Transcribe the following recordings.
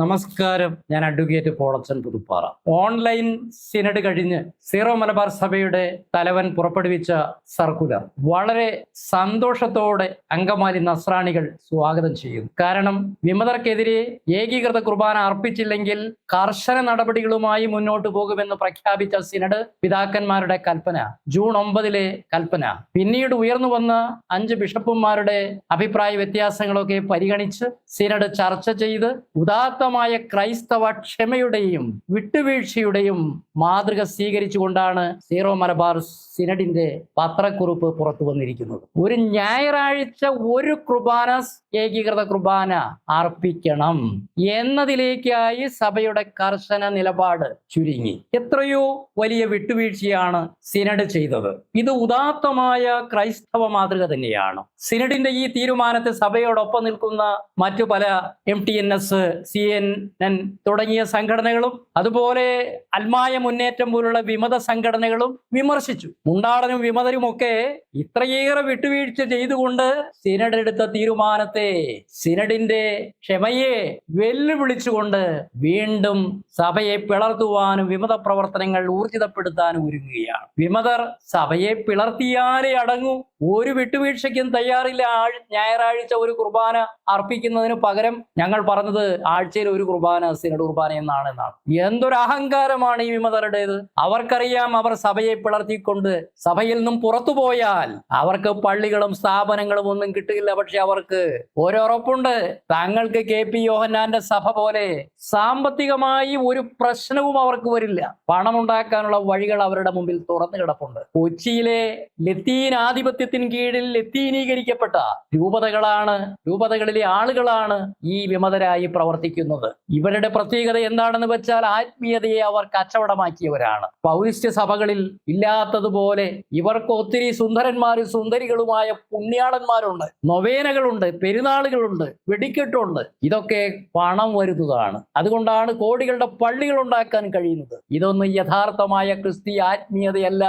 നമസ്കാരം. ഞാൻ advocate Polachan Puthuppara. Online synod കഴിഞ്ഞ് സീറോ മലബാർ സഭയുടെ തലവൻ പുറപ്പെടുവിച്ച സർക്കുലർ വളരെ സന്തോഷത്തോടെ അങ്കമാലി നസ്രാണികൾ സ്വാഗതം ചെയ്യുന്നു. കാരണം വിമതർക്കെതിരെ ഏകീകൃത കുർബാന അർപ്പിച്ചില്ലെങ്കിൽ കർശന നടപടികളുമായി മുന്നോട്ട് പോകുമെന്ന് പ്രഖ്യാപിച്ച സിനഡ് പിതാക്കന്മാരുടെ കൽപ്പന ജൂൺ ഒമ്പതിലെ കൽപ്പന. പിന്നീട് ഉയർന്നു വന്ന അഞ്ച് ബിഷപ്പുമാരുടെ അഭിപ്രായ വ്യത്യാസങ്ങളൊക്കെ പരിഗണിച്ച് സിനഡ് ചർച്ച ചെയ്ത് ഉദാത്തമായ ക്രൈസ്തവ ക്ഷമയുടെയും വിട്ടുവീഴ്ചയുടെയും മാതൃക സ്വീകരിച്ചുകൊണ്ടാണ് സീറോ മലബാർ സിനഡിന്റെ പത്രക്കുറിപ്പ് പുറത്തു വന്നിരിക്കുന്നത്. ഒരു ഞായറാഴ്ച ഒരു കുർബാന ഏകീകൃത കുർബാന അർപ്പിക്കണം. എന്നതിലേക്കായി സഭയുടെ കർശന നിലപാട് ചുരുങ്ങി. എത്രയോ വലിയ വിട്ടുവീഴ്ചയാണ് സിനഡ് ചെയ്തത്. ഇത് ഉദാത്തമായ ക്രൈസ്തവ മാതൃക തന്നെയാണ്. സിനഡിന്റെ ഈ തീരുമാനത്തെ സഭയോടൊപ്പം നിൽക്കുന്ന മറ്റു പല M T N S C N N തുടങ്ങിയ സംഘടനകളും അതുപോലെ അൽമായ മുന്നേറ്റം പോലുള്ള വിമത സംഘടനകളും വിമർശിച്ചു. മുണ്ടാടനും വിമതരും ഒക്കെ ഇത്രയേറെ വിട്ടുവീഴ്ച ചെയ്തുകൊണ്ട് സിനഡ് എടുത്ത തീരുമാനത്തെ സിനഡിന്റെ ക്ഷമയെ വെല്ലുവിളിച്ചുകൊണ്ട് വീണ്ടും സഭയെ പിളർത്തുവാനും വിമത പ്രവർത്തനങ്ങൾ ഊർജിതപ്പെടുത്താനും ഒരുങ്ങുകയാണ്. വിമതർ സഭയെ പിളർത്തിയാലേ അടങ്ങൂ. ഒരു വിട്ടുവീഴ്ചയ്ക്കും തയ്യാറില്ല. ആൾ ഞായറാഴ്ച ഒരു കുർബാന അർപ്പിക്കുന്നതിന് പകരം ഞങ്ങൾ പറഞ്ഞത് ആഴ്ചയിൽ ഒരു കുർബാന സിനഡ് കുർബാന എന്നാണ് എന്നാണ്. എന്തൊരു അഹങ്കാരമാണ് ഈ വിമതരുടേത്. അവർക്കറിയാം അവർ സഭയെ പിളർത്തിക്കൊണ്ട് സഭയിൽ നിന്നും പുറത്തു പോയാൽ അവർക്ക് പള്ളികളും സ്ഥാപനങ്ങളും ഒന്നും കിട്ടില്ല. പക്ഷെ അവർക്ക് ഒരുറപ്പുണ്ട്. തങ്ങൾക്ക് കെ പി യോഹന്നാന്റെ സഭ പോലെ സാമ്പത്തികമായി ഒരു പ്രശ്നവും അവർക്ക് വരില്ല. പണമുണ്ടാക്കാനുള്ള വഴികൾ അവരുടെ മുമ്പിൽ തുറന്നു കിടപ്പുണ്ട്. കൊച്ചിയിലെ ലത്തീൻ ആധിപത്യത്തിന് കീഴിൽ ലത്തീനീകരിക്കപ്പെട്ട രൂപതകളാണ് രൂപതകളിലെ ആളുകളാണ് ഈ വിമതരായി പ്രവർത്തിക്കുന്നത്. ഇവരുടെ പ്രത്യേകത എന്താണെന്ന് വെച്ചാൽ ആത്മീയതയെ അവർ കച്ചവടമാക്കിയവരാണ്. പൗരിസ്ത്യ സഭകളിൽ ഇല്ലാത്തതുപോലെ ഇവർക്ക് ഒത്തിരി സുന്ദരന്മാരും സുന്ദരികളുമായ പുണ്യാളന്മാരുണ്ട്. നൊവേനകളുണ്ട് പെരുന്നാളുകളുണ്ട് വെടിക്കെട്ടുണ്ട്. ഇതൊക്കെ പണം വരുന്നതാണ്. അതുകൊണ്ടാണ് കോടികളുടെ പള്ളികൾ ഉണ്ടാക്കാൻ കഴിയുന്നത്. ഇതൊന്നും യഥാർത്ഥമായ ക്രിസ്തീയ ആത്മീയതയല്ല.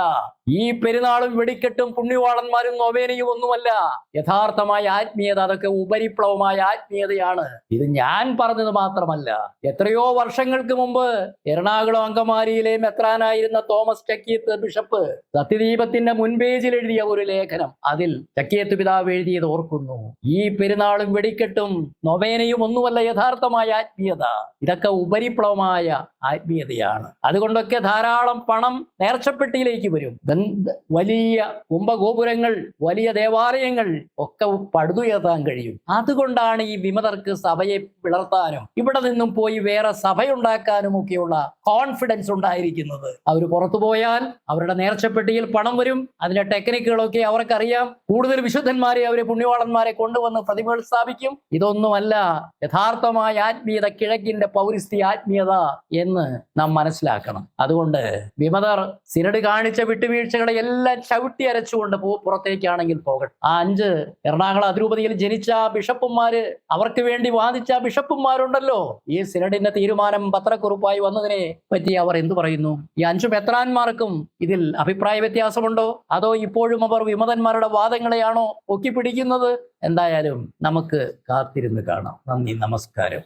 ഈ പെരുന്നാളും വെടിക്കെട്ടും പുണ്യവാളന്മാരും നൊവേനയും ഒന്നുമല്ല. യഥാർത്ഥമായ ആത്മീയത അതൊക്കെ ഉപരിപ്ലവമായ ആത്മീയതയാണ്. ഇത് ഞാൻ പറഞ്ഞത് മാത്രമല്ല. എത്രയോ വർഷങ്ങൾക്ക് മുമ്പ് എറണാകുളം അങ്കമാലിയിലെ മെത്രാനായിരുന്ന തോമസ് ചക്കിയത്ത് ബിഷപ്പ് സത്യദീപത്തിന്റെ മുൻപേജിൽ എഴുതിയ ഒരു ലേഖനം. അതിൽ ചക്കിയത്ത് പിതാവ് എഴുതിയത് ഓർക്കുന്നു. ഈ പെരുന്നാളും വെടിക്കെട്ടും നൊവേനയും ഒന്നുമല്ല യഥാർത്ഥമായ ആത്മീയത. ഇതൊക്കെ ഉപരിപ്ലവമായ ആത്മീയതയാണ്. അതുകൊണ്ടൊക്കെ ധാരാളം പണം നേർച്ചപ്പെട്ടിയിലേക്ക് വരും. വലിയ കുംഭഗോപുരങ്ങൾ വലിയ ദേവാലയങ്ങൾ ഒക്കെ പടുതുയർത്താൻ കഴിയും. അതുകൊണ്ടാണ് ഈ വിമതർക്ക് സഭയെ പിളർത്താനും ഇവിടെ നിന്നും പോയി വേറെ സഭയുണ്ടാക്കാനും ഒക്കെയുള്ള കോൺഫിഡൻസ് ഉണ്ടായിരിക്കുന്നത്. അവർ പുറത്തു പോയാൽ അവരുടെ നേർച്ചപ്പെട്ടിയിൽ പണം വരും അതിന്റെ ടെക്നിക്കുകളൊക്കെ അവർക്കറിയാം. കൂടുതൽ വിശുദ്ധന്മാരെ അവരെ പുണ്യവാളന്മാരെ കൊണ്ടുവന്ന് പ്രതിമകൾ സ്ഥാപിക്കും. ഇതൊന്നുമല്ല യഥാർത്ഥമായ ആത്മീയത കിഴക്കിന്റെ പൗരസ്ത്യ ആത്മീയത എന്ന് നാം മനസ്സിലാക്കണം. അതുകൊണ്ട് വിമതർ സിനഡ് കാണിച്ച വിട്ടുവീഴ്ചകളെ എല്ലാം ചവിട്ടി അരച്ചുകൊണ്ട് പോ- പുറത്തേക്കാണെങ്കിൽ പോകട്ടെ. ആ അഞ്ച് എറണാകുളം അതിരൂപതയിൽ ജനിച്ച ബിഷപ്പുമാര് അവർക്ക് വേണ്ടി വാദിച്ച ബിഷപ്പുമാരുണ്ടല്ലോ. ഈ സിനഡിന്റെ തീരുമാനം പത്രക്കുറിപ്പായി വന്നതിനെ പറ്റി അവർ എന്തു പറയുന്നു? ഈ അഞ്ചു മെത്രാന്മാർക്കും ഇതിൽ അഭിപ്രായ വ്യത്യാസമുണ്ടോ? അതോ ഇപ്പോഴും അവർ വിമതന്മാരുടെ വാദങ്ങളെയാണോ ഒക്കിപ്പിടിക്കുന്നത് എന്തായാലും നമുക്ക് കാത്തിരുന്ന് കാണാം. നന്ദി നമസ്കാരം.